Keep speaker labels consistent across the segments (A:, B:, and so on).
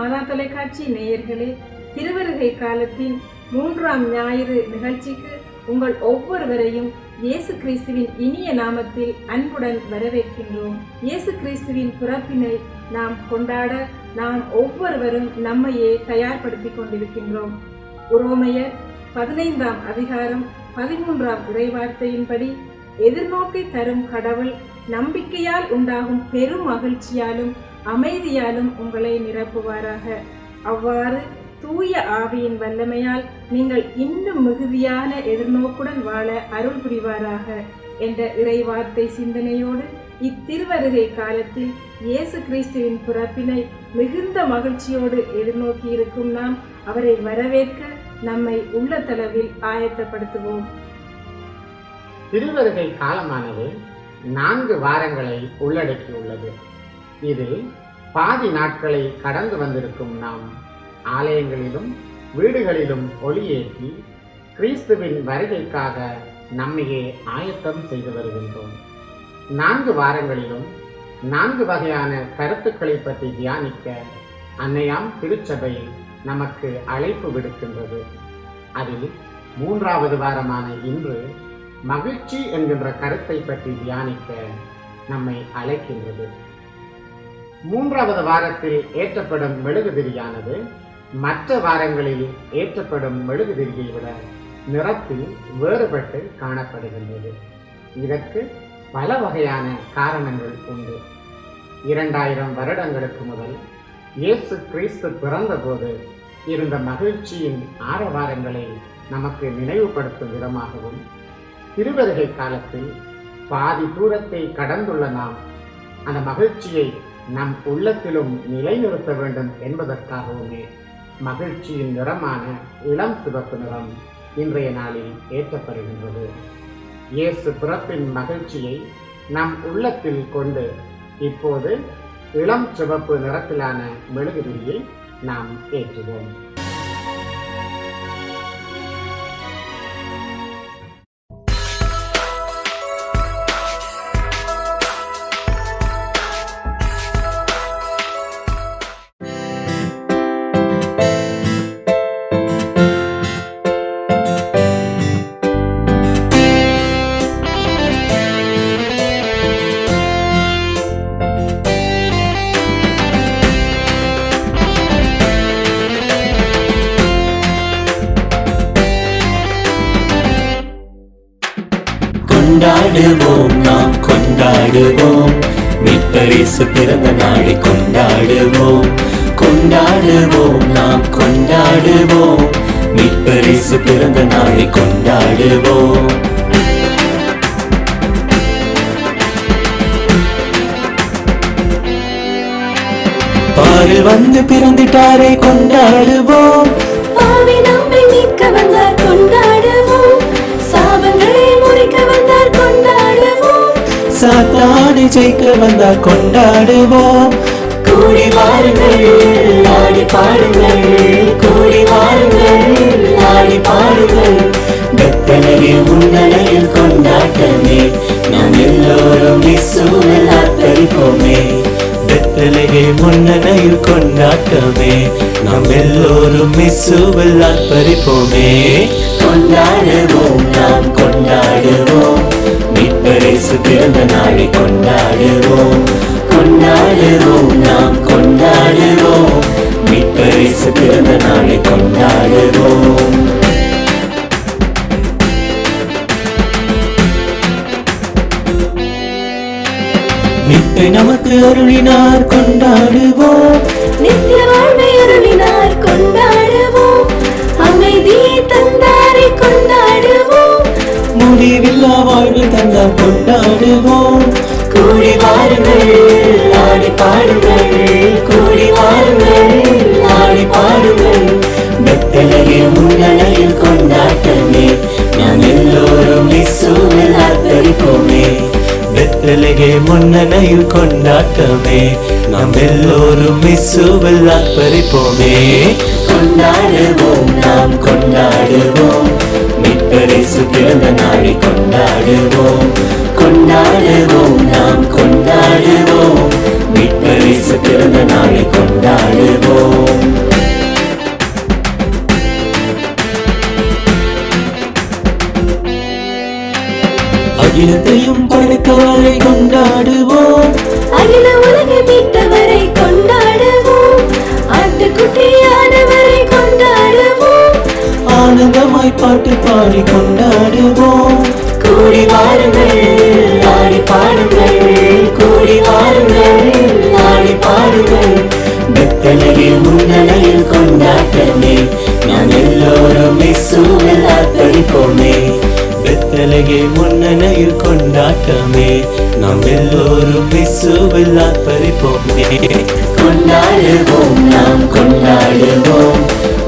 A: மாதா தொலைக்காட்சி நேயர்களே திருவருகை காலத்தின் மூன்றாம் ஞாயிறு நிகழ்ச்சிக்கு உங்கள் ஒவ்வொருவரையும் இயேசு கிறிஸ்துவின் இனிய நாமத்தில் அன்புடன் வரவேற்கின்றோம். இயேசு கிறிஸ்துவின் பிறப்பினை நாம் கொண்டாட நாம் ஒவ்வொருவரும் நம்மையே தயார்படுத்திக் கொண்டிருக்கின்றோம். உரோமையர் பதினைந்தாம் அதிகாரம் பதிமூன்றாம் உரைவார்த்தையின்படி எதிர்நோக்கி தரும் கடவுள் நம்பிக்கையால் உண்டாகும் பெரும் மகிழ்ச்சியாலும் அமைதியாலும் உங்களை நிரப்புவாராக. அவ்வாறு தூய ஆவியின் வல்லமையால் நீங்கள் இன்னும் மிகுதியான எதிர்நோக்குடன் வாழ அருள் புரிவாராக என்ற இறைவார்த்தை சிந்தனையோடு இத்திருவருகை காலத்தில் இயேசு கிறிஸ்துவின் பிறப்பினை மிகுந்த மகிழ்ச்சியோடு எதிர்நோக்கி இருக்கும் நாம் அவரை வரவேற்க நம்மை உள்ளத்தளவில் ஆயத்தப்படுத்துவோம்.
B: திருவருகை காலமானது நான்கு வாரங்களை உள்ளடக்கியுள்ளது. இதில் பாதி நாட்களை கடந்து வந்திருக்கும் நாம் ஆலயங்களிலும் வீடுகளிலும் ஒளியேற்றி கிறிஸ்துவின் வருகைக்காக நம்மையே ஆயத்தம் செய்து வருகின்றோம். நான்கு வாரங்களிலும் நான்கு வகையான கருத்துக்களை பற்றி தியானிக்க அன்னையாம் திருச்சபை நமக்கு அழைப்பு விடுக்கின்றது. அதில் மூன்றாவது வாரமான இன்று மகிழ்ச்சி என்கின்ற கருத்தை பற்றி தியானிக்க நம்மை அழைக்கின்றது. மூன்றாவது வாரத்தில் ஏற்றப்படும் மெழுகுதிரியானது மற்ற வாரங்களில் ஏற்றப்படும் மெழுகுதிரியை விட நிறத்தில் வேறுபட்டு காணப்படுகின்றது. இதற்கு பல வகையான காரணங்கள் உண்டு. இரண்டாயிரம் வருடங்களுக்கு முதல் இயேசு கிறிஸ்து பிறந்தபோது இருந்த மகிழ்ச்சியின் ஆரவாரங்களை நமக்கு நினைவுபடுத்தும் விதமாகவும் திருவருகை காலத்தில் பாதி தூரத்தை கடந்துள்ள நாம் அந்த மகிழ்ச்சியை நம் உள்ளத்திலும் நிலைநிறுத்த வேண்டும் என்பதற்காகவுமே மகிழ்ச்சியின் நிறமான இளம் சிவப்பு நிறம் இன்றைய நாளில் ஏற்றப்படுகின்றது. இயேசு பிறப்பின் மகிழ்ச்சியை நம் உள்ளத்தில் கொண்டு இப்போது இளம் சிவப்பு நிறத்திலான மெழுகுதிரியை நாம் ஏற்றுவோம்.
C: இயேசு பிறந்த நாளை கொண்டாடுவோம். கொண்டாடுவோம் நாம் கொண்டாடுவோம். மீட்பரிசு பிறந்த நாளை கொண்டாடுவோம். பாரில் வந்து பிறந்திட்டாரை கொண்டாடுவோம்.
D: பாவி நம்மை மீட்க வந்தார்
C: சாத்தானை ஜெயிக்க வந்தார் கொண்டாடுவோம்.
D: கூடி வாருங்கள் ஆடி பாடுங்கள். கூடி வாருங்கள் ஆடி பாடுங்கள்.
C: வெத்தலையில் முன்னலையில் கொண்டாட்டமே. நாம் எல்லோரும் இயேசுவில் அர்ப்பணிப்போமே வெத்தலையை முன்னலையில் கொண்டாட்டமே. நாம் எல்லோரும் இயேசுவில் அர்ப்பணிப்போமே கொண்டாடுவோம் நாம் கொண்டாடுவோம். மீட்பரிசு பிறந்த நாளை கொண்டாடுவோம் கொண்டாடுவோம் நாம் கொண்டாடுவோம் மீட்பரிசு பிறந்த நாளை கொண்டாடுவோம் மீட்பை நமக்கு அருளினார் கொண்டாடுவோம்.
D: நித்திய வாழ்வை அருளினார் கொண்டாடுவோம். அமைதியை
C: முடிவில்லா வாழ்வு தந்தார் கொண்டாடுவோம்.
D: கூடி வாருங்கள் ஆடி பாடுங்கள். கூடி வாருங்கள் ஆடி பாடுங்கள்.
C: வெத்தலையில் முன்னலையில் கொண்டாட்டமே. நாம் எல்லோரும் இயேசுவில் அர்ப்பணிப்போமே வெத்தலையை முன்னணையில் கொண்டாட்டமே. நாம் எல்லோரும் இயேசுவில் அர்ப்பணிப்போமே கொண்டாடுவோம் நாம் கொண்டாடுவோம். இயேசு பிறந்த நாளை கொண்டாடுவோம். கொண்டாடுவோம் நாம் கொண்டாடுவோம். மீட்பரிசு பிறந்த நாளை கொண்டாடுவோம். அகிலத்தையும் படைத்தவரை கொண்டாடுவோம்.
D: அகில உலகை மீட்டவரை கொண்டாடுவோம். ஆட்டுக்குட்டியானவரை கொண்டாடுவோம்
C: ஆனந்தமாய் பாட்டு பாடி கொண்டாடுவோம்.
D: கூடி வாருங்கள் ஆடி பாடுங்கள் கூடி வாருங்கள் ஆடி பாடுங்கள்.
C: வெத்தலையில் முன்னணையில் கொண்டாட்டமே நாம் எல்லோரும் இயேசுவில் அர்ப்பணிப்போமே வெத்தலையை முன்னணையில் கொண்டாட்டமே நாம் எல்லோரும் இயேசுவில் அர்ப்பணிப்போமே கொண்டாடுவோம் நாம் கொண்டாடுவோம்.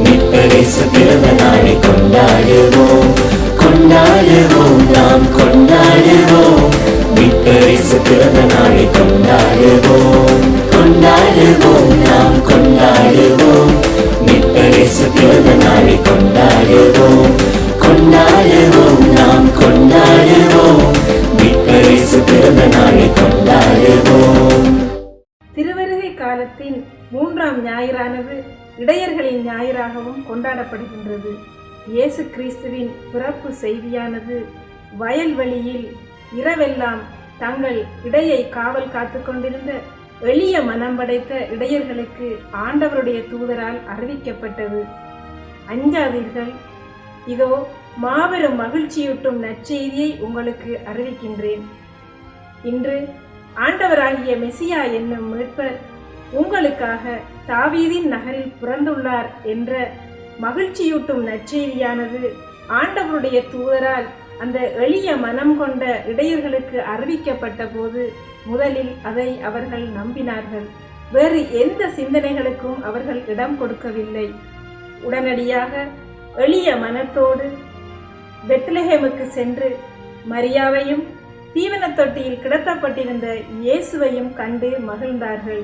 C: மீட்பரிசு பிறந்த நாளை கொண்டாடுவோம். கொண்டாடுவோம் நாம் கொண்டாடுவோம். மீட்பரிசு பிறந்த நாளை கொண்டாடுவோம். கொண்டாடுவோம் நாம் கொண்டாடுவோம். மீட்பரிசு பிறந்த நாளை கொண்டாடுவோம். கொண்டாடுவோம் நாம் கொண்டாடுவோம். மீட்பரிசு பிறந்த நாளை கொண்டாடுவோம்.
A: திருவருகை காலத்தின் மூன்றாம் ஞாயிறானது இடையர்களின் ஞாயிறாகவும் கொண்டாடப்படுகின்றது. இயேசு கிறிஸ்துவின் பிறப்பு செய்தியானது வயல்வெளியில் இரவெல்லாம் தங்கள் இடையை காவல் காத்து கொண்டிருந்த எளிய மனம் படைத்த இடையர்களுக்கு ஆண்டவருடைய தூதரால் அறிவிக்கப்பட்டது. அஞ்சாதீர்கள் இதோ மாபெரும் மகிழ்ச்சியூட்டும் நற்செய்தியை உங்களுக்கு அறிவிக்கின்றேன். இன்று ஆண்டவராகிய மெசியா என்னும் மீட்பர் உங்களுக்காக தாவீதின் நகரில் பிறந்துள்ளார் என்ற மகிழ்ச்சியூட்டும் நற்செய்தியானது ஆண்டவருடைய தூதரால் அந்த எளிய மனம் கொண்ட இடையர்களுக்கு அறிவிக்கப்பட்ட போது முதலில் அதை அவர்கள் நம்பினார்கள். வேறு எந்த சிந்தனைகளுக்கும் அவர்கள் இடம் கொடுக்கவில்லை. உடனடியாக எளிய மனத்தோடு பெத்லஹேமுக்கு சென்று மரியாவையும் தீவனத் தொட்டியில் கிடத்தப்பட்டிருந்த இயேசுவையும் கண்டு மகிழ்ந்தார்கள்.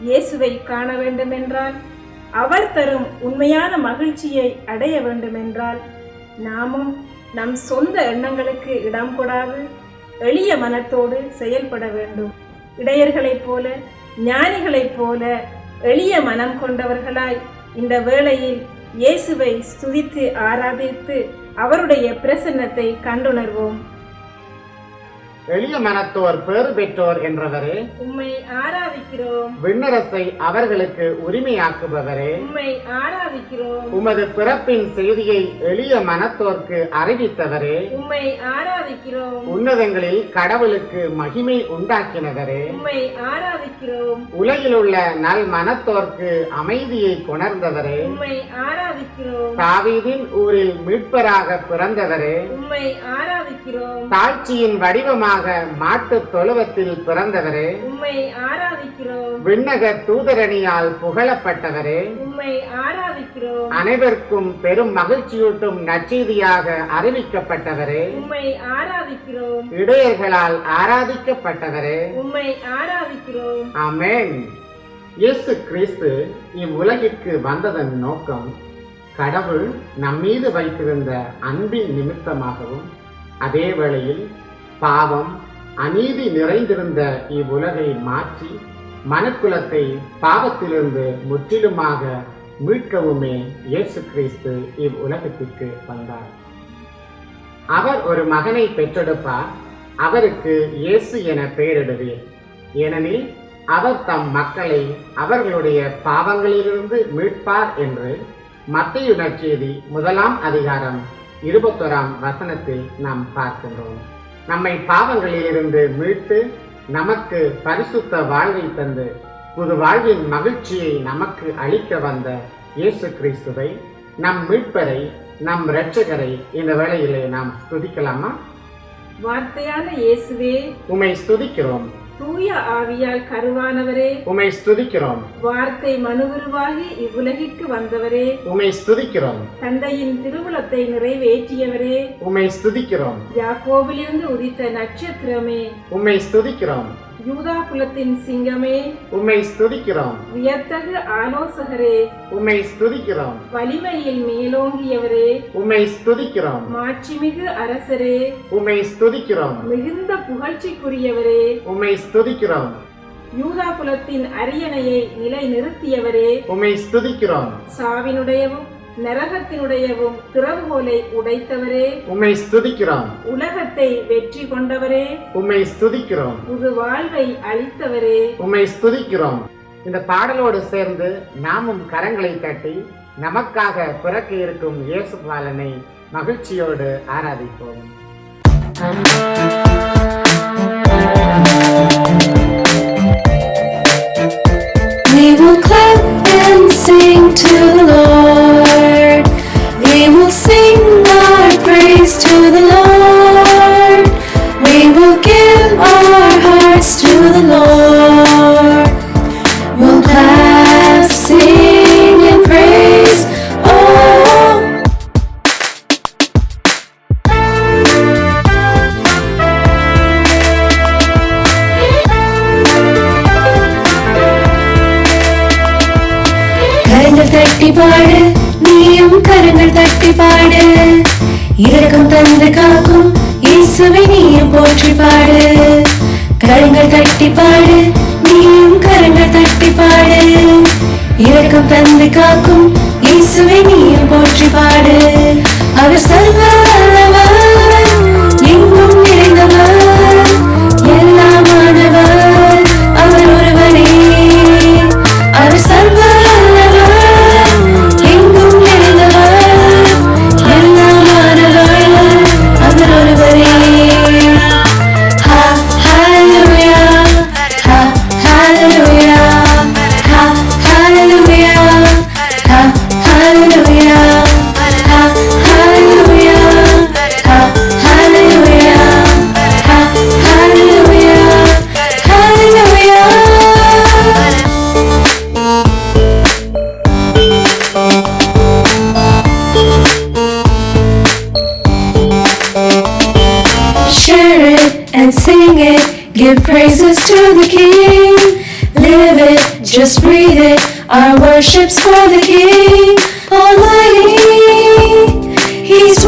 A: இயேசுவை காண வேண்டுமென்றால் அவர் தரும் உண்மையான மகிழ்ச்சியை அடைய வேண்டுமென்றால் நாமும் நம் சொந்த எண்ணங்களுக்கு இடம் கொடாது எளிய மனத்தோடு செயல்பட வேண்டும். இடையர்களைப் போல ஞானிகளைப் போல எளிய மனம் கொண்டவர்களாய் இந்த வேளையில் இயேசுவை ஸ்துதித்து ஆராதித்து அவருடைய பிரசன்னத்தை கண்டுணர்வோம்.
B: எளிய மனத்தோர் பேறு பெற்றோர் என்றவரே
A: உம்மை ஆராதிக்கிறோம்.
B: விண்ணரசை அவர்களுக்கு உரிமையாக்குபவரே
A: உம்மை ஆராதிக்கிறோம்.
B: உமது பிறப்பின் செய்தியை எளிய மனத்தோர்க்கு அறிவித்தவரே
A: உம்மை ஆராதிக்கிறோம்.
B: உன்னதங்களில் கடவுளுக்கு மகிமை உண்டாக்கினவரே
A: உம்மை ஆராதிக்கிறோம்.
B: உலகில் உள்ள நல் மனத்தோர்க்கு அமைதியை கொணர்ந்தவரே
A: உம்மை ஆராதிக்கிறோம்.
B: தாவீதின் ஊரில் மீட்பராக பிறந்தவரே
A: உம்மை ஆராதிக்கிறோம்.
B: தாழ்ச்சியின் வடிவமாக மாட்டுத் தொழுவத்தில் பிறந்தவரே.
A: உம்மை ஆராதிக்கிறோம்.
B: விண்ணக தூதரணியால் புகழப்பட்டவரே.
A: உம்மை ஆராதிக்கிறோம்.
B: அனைவருக்கும் பெரும் மகிழ்ச்சியூட்டும் நற்செய்தியாக அறிவிக்கப்பட்டவரே.
A: உம்மை ஆராதிக்கிறோம்.
B: இடையர்களால் ஆராதிக்கப்பட்டவரே.
A: உம்மை ஆராதிக்கிறோம்.
B: ஆமென். இயேசு கிறிஸ்து இவ்வுலகிற்கு வந்ததன் நோக்கம் கடவுள் நம்மீது வைத்திருந்த அன்பின் நிமித்தமாகவும் அதே வேளையில் பாவம் அநீதி நிறைந்திருந்த இவ்வுலகை மாற்றி மனக்குலத்தை பாவத்திலிருந்து முற்றிலுமாக மீட்கவுமே இயேசு கிறிஸ்து இவ்வுலகத்திற்கு வந்தார். அவர் ஒரு மகனை பெற்றெடுப்பார். அவருக்கு இயேசு என பெயரிடுவேன் ஏனெனில் அவர் தம் மக்களை அவர்களுடைய பாவங்களிலிருந்து மீட்பார் என்று மத்திய நற்செய்தி முதலாம் அதிகாரம் இருபத்தோராம் வசனத்தில் நாம் பார்க்கின்றோம். நம்மை பாவங்களிலிருந்து மீட்டு நமக்கு பரிசுத்த வாழ்வை தந்து புது வாழ்வின் மகிழ்ச்சியை நமக்கு அளிக்க வந்த இயேசு கிறிஸ்துவை நம் மீட்பரை நம் இரட்சகரை இந்த வேளையிலே நாம் ஸ்துதிக்கலாமா
A: வார்த்தையான இயேசுவே
B: உமை ஸ்துதிக்கிறோம்
A: தூய ஆவியால் கருவானவரே
B: உமை ஸ்துதிக்கிறோம்.
A: வார்த்தை மனுவுருவாகி இவ்வுலகிற்கு வந்தவரே
B: உமை ஸ்துதிக்கிறோம்.
A: தந்தையின் திருவுளத்தை நிறைவேற்றியவரே
B: உமை ஸ்துதிக்கிறோம்.
A: யாக்கோபிலிருந்து உதித்த நட்சத்திரமே.
B: உம்மை ஸ்துதிக்கிறோம்.
A: யூதா குலத்தின் சிங்கமே.
B: உம்மை ஸ்துதிக்கிறோம்.
A: வியத்தகு ஆலோசகரே.
B: உம்மை ஸ்துதிக்கிறோம்.
A: வலிமையில் மேலோங்கியவரே.
B: உம்மை ஸ்துதிக்கிறோம்.
A: மாட்சிமிகு அரசரே.
B: உம்மை ஸ்துதிக்கிறோம்.
A: மிகுந்த புகழ்ச்சிக்குரியவரே.
B: உம்மை ஸ்துதிக்கிறோம்.
A: யூதா குலத்தின் அரியணையை நிலை நிறுத்தியவரே
B: உம்மை ஸ்துதிக்கிறோம்.
A: சாவினுடையவும் நரகத்தினுடையவும் திறவுகோலை உடைத்தவரே.
B: உம்மை ஸ்துதிக்கிறோம்.
A: உலகத்தை வெற்றி கொண்டவரே.
B: உம்மை ஸ்துதிக்கிறோம்.
A: புது வாழ்வை அளித்தவரே.
B: உம்மை ஸ்துதிக்கிறோம். இந்த பாடலோடு சேர்ந்து நாமும் கரங்களை தட்டி நமக்காக பிறக்க இருக்கும் இயேசு பாலனை மகிழ்ச்சியோடு ஆராதிப்போம்.
D: We will clap and sing to the Lord. King. Live it, just breathe it. Our worship's for the King. Almighty, He's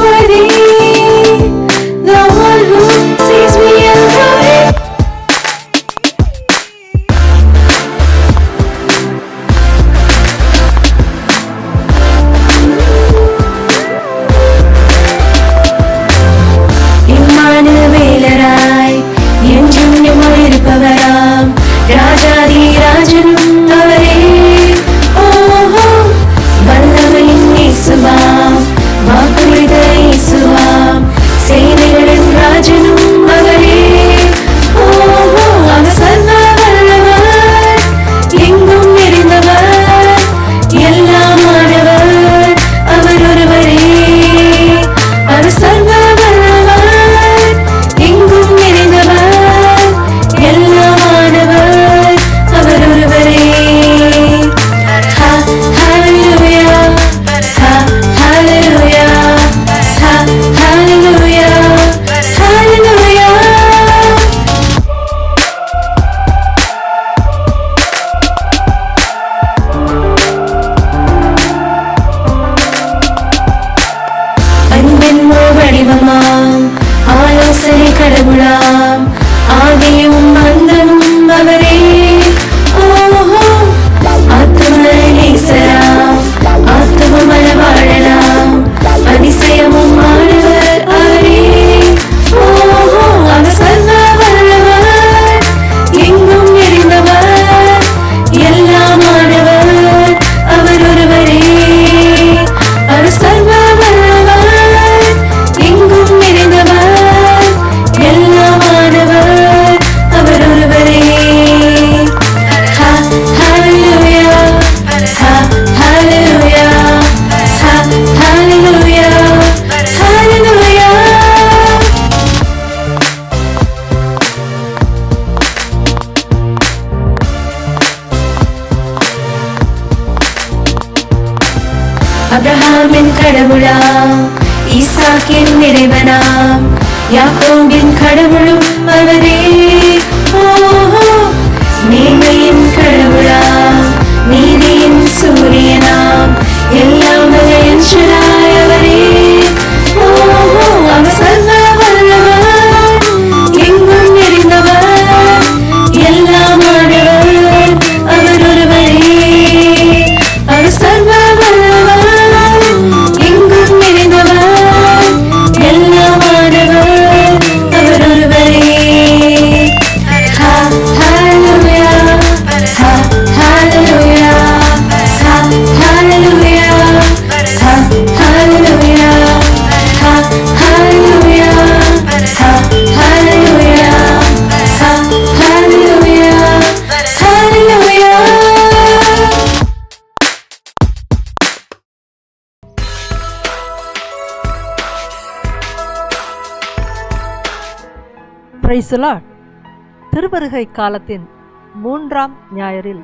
D: my வருதே
E: பிரைசலாட் திருவருகை காலத்தின் மூன்றாம் ஞாயிறில்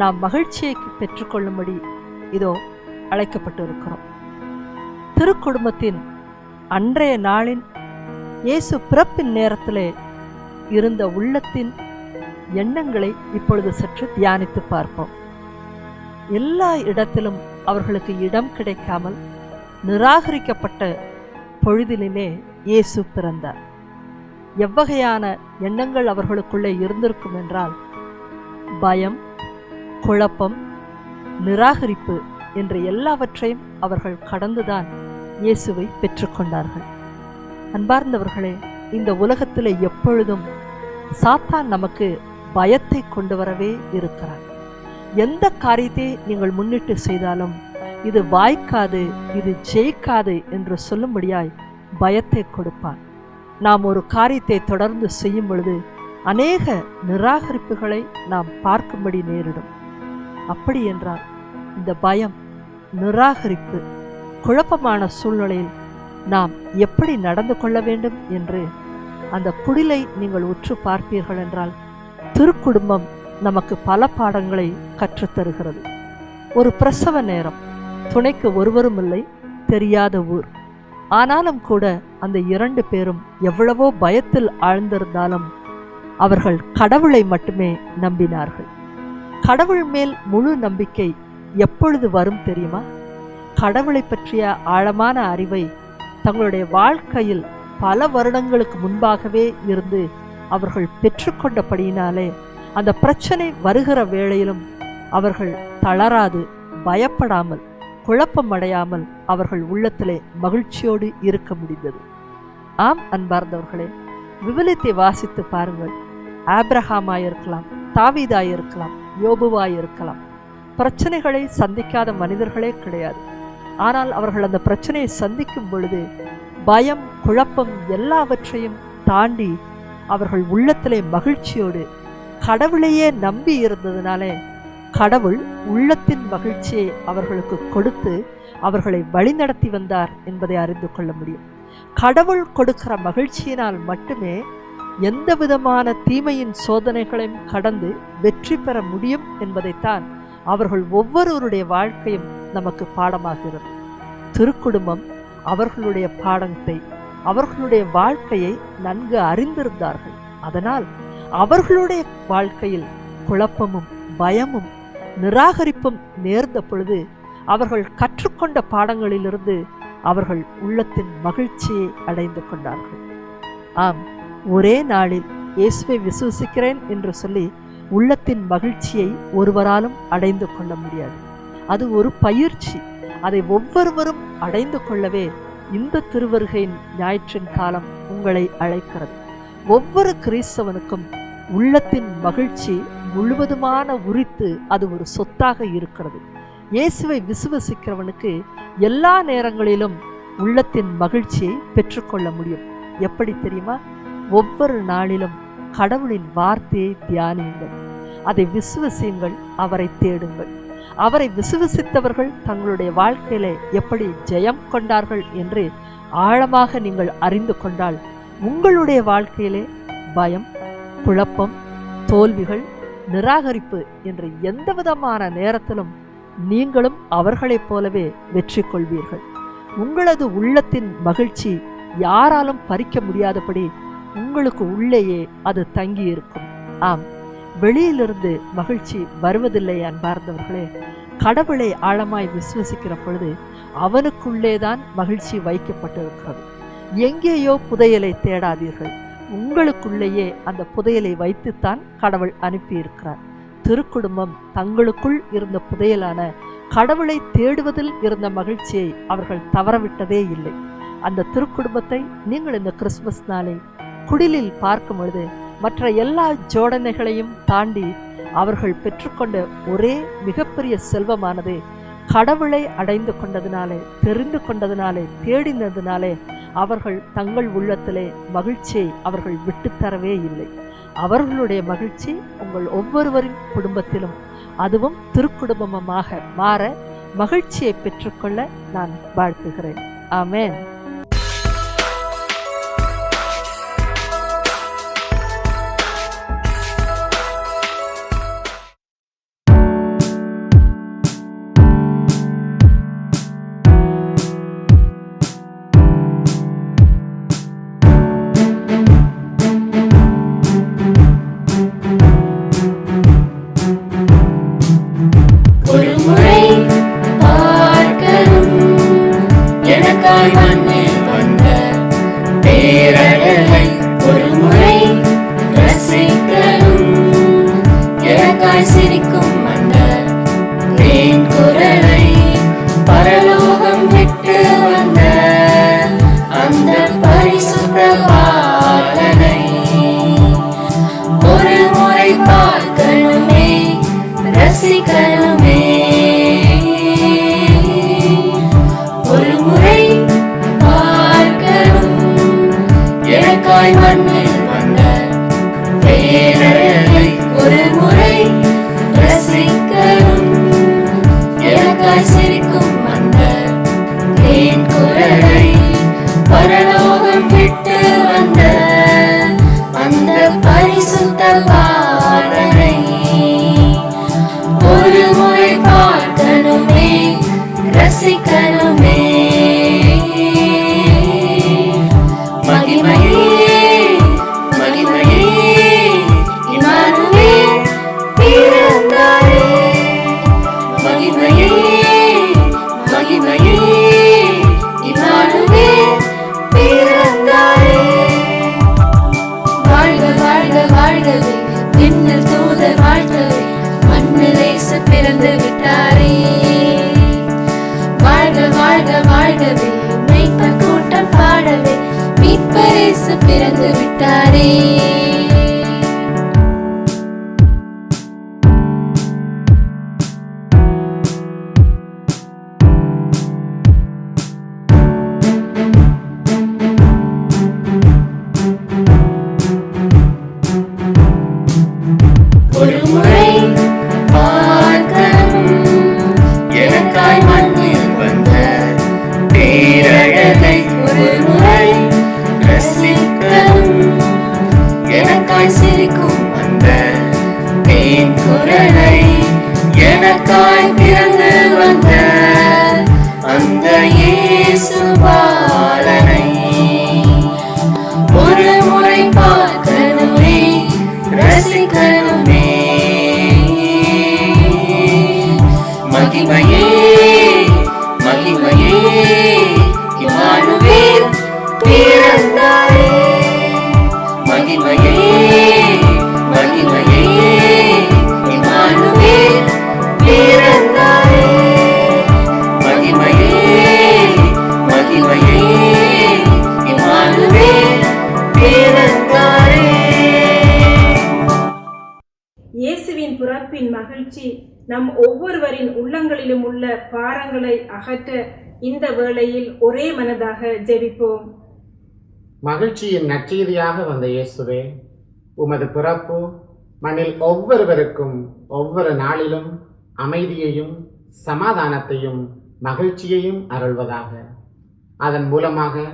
E: நாம் மகிழ்ச்சியை பெற்றுக்கொள்ளும்படி இதோ அழைக்கப்பட்டிருக்கிறோம். திருக்குடும்பத்தின் அன்றைய நாளின் இயேசு பிறப்பின் நேரத்திலே இருந்த உள்ளத்தின் எண்ணங்களை இப்பொழுது சற்று தியானித்து பார்ப்போம். எல்லா இடத்திலும் அவர்களுக்கு இடம் கிடைக்காமல் நிராகரிக்கப்பட்ட பொழுதிலே இயேசு பிறந்தார். எவ்வகையான எண்ணங்கள் அவர்களுக்குள்ளே இருந்திருக்கும் என்றால் பயம் குழப்பம் நிராகரிப்பு என்ற எல்லாவற்றையும் அவர்கள் கடந்துதான் இயேசுவை பெற்றுக்கொண்டார்கள். அன்பார்ந்தவர்களே இந்த உலகத்தில் எப்பொழுதும் சாத்தான் நமக்கு பயத்தை கொண்டு வரவே இருக்கிறான். எந்த காரியத்தை நீங்கள் முன்னிட்டு செய்தாலும் இது வாய்க்காது இது ஜெயிக்காது என்று சொல்லும்படியாய் பயத்தை கொடுப்பான். நாம் ஒரு காரியத்தை தொடர்ந்து செய்யும் பொழுது அநேக நிராகரிப்புகளை நாம் பார்க்கும்படி நேரிடும். அப்படி என்றால் இந்த பயம் நிராகரிப்பு குழப்பமான சூழ்நிலையில் நாம் எப்படி நடந்து கொள்ள வேண்டும் என்று அந்த குடிலை நீங்கள் உற்று பார்ப்பீர்கள் என்றால் திருக்குடும்பம் நமக்கு பல பாடங்களை கற்றுத்தருகிறது. ஒரு பிரசவ நேரம் துணைக்கு ஒருவரும் இல்லை தெரியாத ஊர். ஆனாலும் கூட அந்த இரண்டு பேரும் எவ்வளவோ பயத்தில் ஆழ்ந்திருந்தாலும் அவர்கள் கடவுளை மட்டுமே நம்பினார்கள். கடவுள் மேல் முழு நம்பிக்கை எப்பொழுது வரும் தெரியுமா? கடவுளை பற்றிய ஆழமான அறிவை தங்களுடைய வாழ்க்கையில் பல வருடங்களுக்கு முன்பாகவே இருந்து அவர்கள் பெற்றுக்கொண்டபடியினாலே அந்த பிரச்சனை வருகிற வேளையிலும் அவர்கள் தளராது பயப்படாமல் குழப்பமடையாமல் அவர்கள் உள்ளத்திலே மகிழ்ச்சியோடு இருக்க முடிந்தது. ஆம் அன்பார்ந்தவர்களே விவிலியத்தை வாசித்து பாருங்கள். ஆப்ரஹாமாயிருக்கலாம் தாவீதாயிருக்கலாம் யோபுவாயிருக்கலாம். பிரச்சனைகளை சந்திக்காத மனிதர்களே கிடையாது. ஆனால் அவர்கள் அந்த பிரச்சனையை சந்திக்கும் பொழுது பயம் குழப்பம் எல்லாவற்றையும் தாண்டி அவர்கள் உள்ளத்திலே மகிழ்ச்சியோடு கடவுளையே நம்பி இருந்ததுனாலே கடவுள் உள்ளத்தின் மகிழ்ச்சியை அவர்களுக்கு கொடுத்து அவர்களை வழிநடத்தி வந்தார் என்பதை அறிந்து கொள்ள முடியும். கடவுள் கொடுக்கிற மகிழ்ச்சியினால் மட்டுமே எந்த விதமான தீமையின் சோதனைகளையும் கடந்து வெற்றி பெற முடியும் என்பதைத்தான் அவர்கள் ஒவ்வொருவருடைய வாழ்க்கையும் நமக்கு பாடமாகிறது. திருக்குடும்பம் அவர்களுடைய பாடத்தை அவர்களுடைய வாழ்க்கையை நன்கு அறிந்திருந்தார்கள். அதனால் அவர்களுடைய வாழ்க்கையில் குழப்பமும் பயமும் நிராகரிப்பும் நேர்ந்த பொழுது அவர்கள் கற்றுக்கொண்ட பாடங்களிலிருந்து அவர்கள் உள்ளத்தின் மகிழ்ச்சியை அடைந்து கொண்டார்கள். ஆம் ஒரே நாளில் இயேசுவை விசுவசிக்கிறேன் என்று சொல்லி உள்ளத்தின் மகிழ்ச்சியை ஒருவராலும் அடைந்து கொள்ள முடியாது. அது ஒரு பயிற்சி. அதை ஒவ்வொருவரும் அடைந்து கொள்ளவே இந்த திருவருகையின் ஞாயிற்றின் காலம் உங்களை அழைக்கிறது. ஒவ்வொரு கிறிஸ்தவனுக்கும் உள்ளத்தின் மகிழ்ச்சி முழுவதுமான உரித்து அது ஒரு சொத்தாக இருக்கிறது. இயேசுவை விசுவசிக்கிறவனுக்கு எல்லா நேரங்களிலும் உள்ளத்தின் மகிழ்ச்சியை பெற்றுக்கொள்ள முடியும். எப்படி தெரியுமா? ஒவ்வொரு நாளிலும் கடவுளின் வார்த்தையை தியானியுங்கள். அதை விசுவசியுங்கள் அவரை தேடுங்கள். அவரை விசுவசித்தவர்கள் தங்களுடைய வாழ்க்கையில எப்படி ஜெயம் கொண்டார்கள் என்று ஆழமாக நீங்கள் அறிந்து கொண்டால் உங்களுடைய வாழ்க்கையிலே பயம் குழப்பம் தோல்விகள் நிராகரிப்பு என்ற எந்த விதமான நேரத்திலும் நீங்களும் அவர்களைப் போலவே வெற்றி கொள்வீர்கள். உங்களது உள்ளத்தின் மகிழ்ச்சி யாராலும் பறிக்க முடியாதபடி உங்களுக்கு உள்ளேயே அது தங்கி இருக்கும் ஆம் வெளியிலிருந்து மகிழ்ச்சி வருவதில்லை அன்பார்ந்தவர்களே. கடவுளை ஆழமாய் விசுவசிக்கிற பொழுது அவனுக்குள்ளேதான் மகிழ்ச்சி வைக்கப்பட்டிருக்கிறது. எங்கேயோ புதையலை தேடாதீர்கள். உங்களுக்குள்ளேயே அந்த புதையலை வைத்துத்தான் கடவுள் அனுப்பியிருக்கிறார். திருக்குடும்பம் தங்களுக்குள் இருந்த புதையலான கடவுளை தேடுவதில் இருந்த மகிழ்ச்சியை அவர்கள் தவறவிட்டதே இல்லை. அந்த திருக்குடும்பத்தை நீங்கள் இந்த கிறிஸ்துமஸ் நாளை குடிலில் பார்க்கும் பொழுது மற்ற எல்லா ஜோடனைகளையும் தாண்டி அவர்கள் பெற்றுக்கொண்ட ஒரே மிகப்பெரிய செல்வமானது கடவுளை அடைந்து கொண்டதினாலே தெரிந்து கொண்டதினாலே தேடினதுனாலே அவர்கள் தங்கள் உள்ளத்திலே மகிழ்ச்சியை அவர்கள் விட்டுத்தரவே இல்லை. அவர்களுடைய மகிழ்ச்சி உங்கள் ஒவ்வொருவரின் குடும்பத்திலும் அதுவும் திருக்குடும்பமாக மாற மகிழ்ச்சியை பெற்றுக்கொள்ள நான் வாழ்த்துகிறேன். ஆமேன்.
D: city. அகற்ற இந்த வேளையில் ஒரே மனதாக ஜெபிப்போம்.
B: மகிழ்ச்சியின் நற்செய்தியாக வந்த இயேசுவே உமது பிறப்பு மண்ணில் ஒவ்வொருவருக்கும் ஒவ்வொரு நாளிலும் அமைதியையும் சமாதானத்தையும் மகிழ்ச்சியையும் அருள்வதாக. அதன் மூலமாக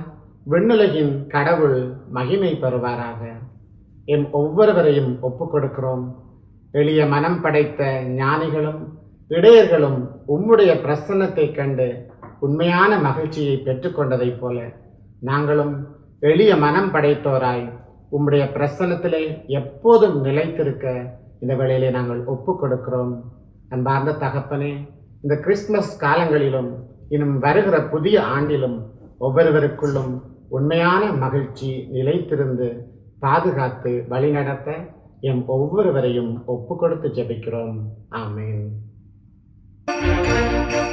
B: விண்ணுலகின் கடவுள் மகிமை பெறுவாராக. எம் ஒவ்வொருவரையும் ஒப்புக் கொடுக்கிறோம் எளிய மனம் படைத்த ஞானிகளும் இடையர்களும் உம்முடைய பிரசன்னத்தை கண்டு உண்மையான மகிழ்ச்சியை பெற்றுக்கொண்டதைப் போல நாங்களும் எளிய மனம் படைத்தோராய் உம்முடைய பிரசன்னத்திலே எப்போதும் நிலைத்திருக்க இந்த வேளையிலே நாங்கள் ஒப்புக் கொடுக்கிறோம். அன்பார்ந்த தகப்பனே இந்த கிறிஸ்துமஸ் காலங்களிலும் இன்னும் வருகிற புதிய ஆண்டிலும் ஒவ்வொருவருக்குள்ளும் உண்மையான மகிழ்ச்சி நிலைத்திருந்து பாதுகாத்து வழிநடத்த எம் ஒவ்வொருவரையும் ஒப்பு கொடுத்து ஜெபிக்கிறோம். ஆமேன். thank you